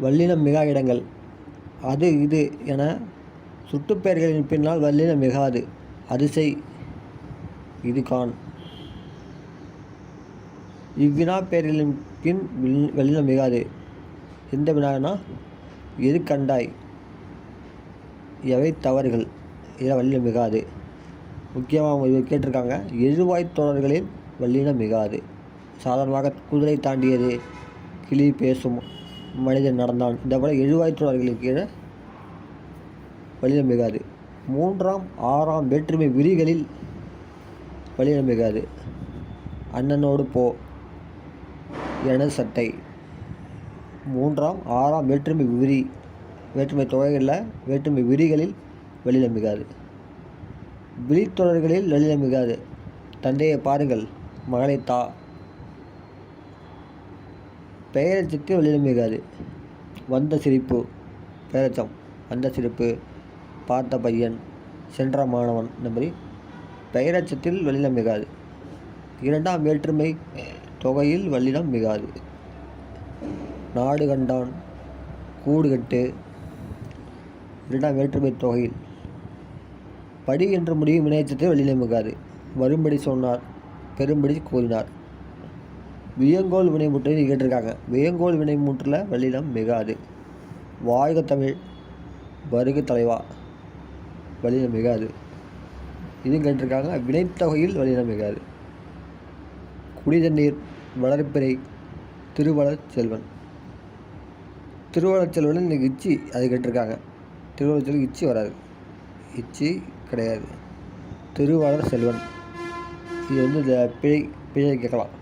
வல்லினம் மிகா இடங்கள் அது இது என சுட்டுப்பெயர்களின் பின்னால் வல்லினம் மிகாது அது செய் இது காண் இவ்வினா பெயர்களின் பின் வில் வல்லினம் மிகாது எந்த வினானா எது கண்டாய்? எவை தவறுகள்? இதில் வல்லினம் மிகாது முக்கியமாக இது கேட்டிருக்காங்க. எழுவாய் தொடர்களில் வல்லினம் மிகாது சாதாரணமாக குதிரை தாண்டியது கிளி பேசும் மனிதன் நடந்தான். இந்த போல எழுவாய்த் கீழே வல்லினம் மிகாது மூன்றாம் ஆறாம் வேற்றுமை விரிகளில் வல்லினம் மிகாது அண்ணனோடு போ என சட்டை. மூன்றாம் ஆறாம் வேற்றுமை விரி வேற்றுமை தொகைகளில் வேற்றுமை விரிகளில் வல்லினம் மிகாது விழித்தொடர்களில் வல்லினம் மிகாது தந்தையை பாருங்கள் மகளை தா பெயரச்சுக்கு வல்லினம் மிகாது வந்த சிரிப்பு பெயரச்சம் வந்த சிரிப்பு பார்த்த பையன் சென்ற மாணவன் இந்த மாதிரி பெயரச்சத்தில் வல்லினம் மிகாது இரண்டாம் வேற்றுமை தொகையில் வல்லினம் மிகாது நாடு கண்டான் கூடு கட்டு. இரண்டாம் வேற்றுமை தொகையில். படி என்று முடியும் இணையச்சத்தில் வல்லினம் மிகாது வரும்படி சொன்னார் பெரும்படி கூறினார். வியங்கோல் வினைமுற்று கேட்டிருக்காங்க. வியங்கோல் வினைமுற்றில் வெள்ளிடம் மிகாது. வாழ்க தமிழ் வருக தலைவா வெளியிடம் மிகாது. இதுவும் கேட்டிருக்காங்க. வினைத்தொகையில் வெளியிடம் மிகாது. குடிதண்ணீர் வளர்ப்பிறை திருவளர் செல்வன். திருவளர் செல்வன் இன்னைக்கு இச்சி அது கேட்டிருக்காங்க. திருவளர் செல்வன் இச்சி வராது. இச்சி கிடையாது. திருவளர் செல்வன். இது வந்து இந்த பிழை பிழை கேட்கலாம்.